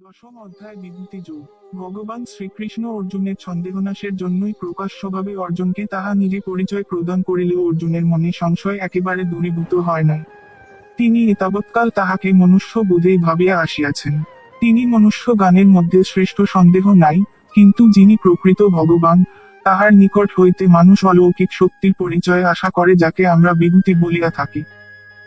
দশম অধ্যায় বিভূতি যোগ। ভগবান শ্রীকৃষ্ণ অর্জুনের সন্দেহনাশের জন্যই প্রকাশ্যভাবে অর্জুনকে তাহা নিজে পরিচয় প্রদান করিলেও অর্জুনের মনে সংশয় একেবারে দূরীভূত হয় নাই। তিনি এতাবৎকাল তাহাকে মনুষ্য বোধেই ভাবিয়া আসিয়াছেন। তিনি মনুষ্য গানের মধ্যে শ্রেষ্ঠ সন্দেহ নাই, কিন্তু যিনি প্রকৃত ভগবান, তাহার নিকট হইতে মানুষ অলৌকিক শক্তির পরিচয় আশা করে যাকে আমরা বিভূতি বলিয়া থাকি।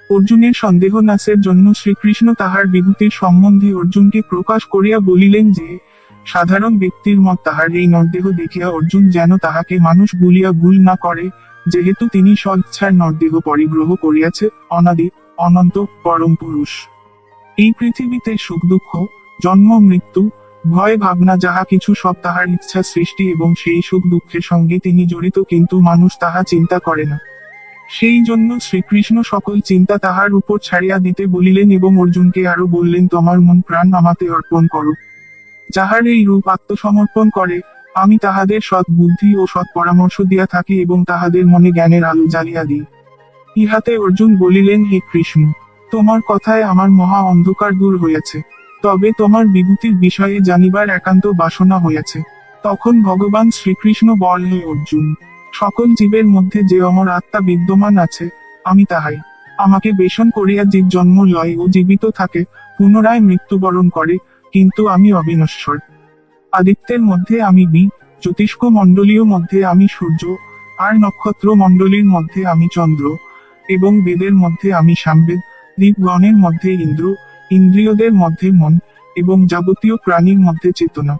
অর্জুনের সন্দেহ নাশের জন্য শ্রীকৃষ্ণ তাহার বিভূতির সম্বন্ধে অর্জুনকে প্রকাশ করিয়া বলিলেন যে, সাধারণ ব্যক্তির মত তাহার এই নরদেহ দেখিয়া অর্জুন যেন তাহাকে মানুষ বলিয়া ভুল না করে, যেহেতু তিনি স্বইচ্ছার নরদেহ পরিগ্রহ করিয়াছে, অনাদি, অনন্ত, পরম পুরুষ। এই পৃথিবীতে সুখ দুঃখ, জন্ম, মৃত্যু, ভয়, ভাবনা যাহা কিছু সব তাহার ইচ্ছা সৃষ্টি এবং সেই সুখ দুঃখের সঙ্গে তিনি জড়িত, কিন্তু মানুষ তাহা চিন্তা করে না। সেই জন্য শ্রীকৃষ্ণ সকল চিন্তা তাহার উপর ছাড়িয়া দিতে বলিলেন এবং অর্জুনকে আরও বললেন, তোমার মন প্রাণ আমাতে অর্পণ করো। যাহার এই রূপ আত্মসমর্পণ করে, আমি তাহাদের সৎ বুদ্ধি ও সৎ পরামর্শ দিয়া থাকি এবং তাহাদের মনে জ্ঞানের আলো জ্বালিয়া দিই। ইহাতে অর্জুন বলিলেন, হে কৃষ্ণ, তোমার কথায় আমার মহা অন্ধকার দূর হইয়াছে। তবে তোমার বিভূতির বিষয়ে জানিবার একান্ত বাসনা হইয়াছে। তখন ভগবান শ্রীকৃষ্ণ বল হে অর্জুন। সকল জীবের মধ্যে যে অমর আত্মা বিদ্যমান আছে, আমি তাহাই। আমাকে বেশন করিয়া জীব জন্ম লয় ও জীবিত থাকে, পুনরায় মৃত্যুবরণ করে, কিন্তু আমি অবিনশ্বর। আদিত্যের মধ্যে আমি বি, জ্যোতিষ্ক মণ্ডলীয় মধ্যে আমি সূর্য, আর নক্ষত্র মণ্ডলীর মধ্যে আমি চন্দ্র, এবং বেদের মধ্যে আমি সামবেদ দ্বীপগণের মধ্যে ইন্দ্র, ইন্দ্রিয়দের মধ্যে মন, এবং যাবতীয় প্রাণীর মধ্যে চেতনা।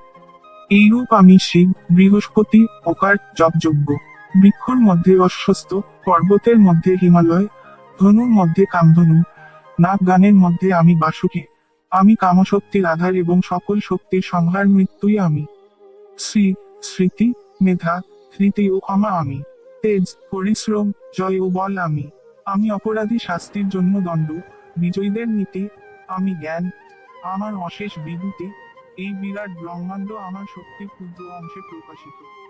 এইরূপ আমি শিব, বৃহস্পতি ওকার জপযোগ্য বৃক্ষর মধ্যে অশ্বস্ত, পর্বতের মধ্যে হিমালয়, ধনুর মধ্যে কামধনু নাক গানের মধ্যে আমি বাসুকে, আমি কামশক্তির আধার এবং সকল শক্তির সংহার মৃত্যুই আমি। শ্রী, স্মৃতি, মেধা, স্মৃতি ও ক্ষমা আমি। তেজ, পরিশ্রম, জয় ও বল আমি। আমি অপরাধী শাস্তির জন্য দণ্ড, বিজয়ীদের নীতি, আমি জ্ঞান, আমার অশেষ বিভূতি, এই বিরাট ব্রহ্মাণ্ড আমার শক্তির ক্ষুদ্র অংশে প্রকাশিত।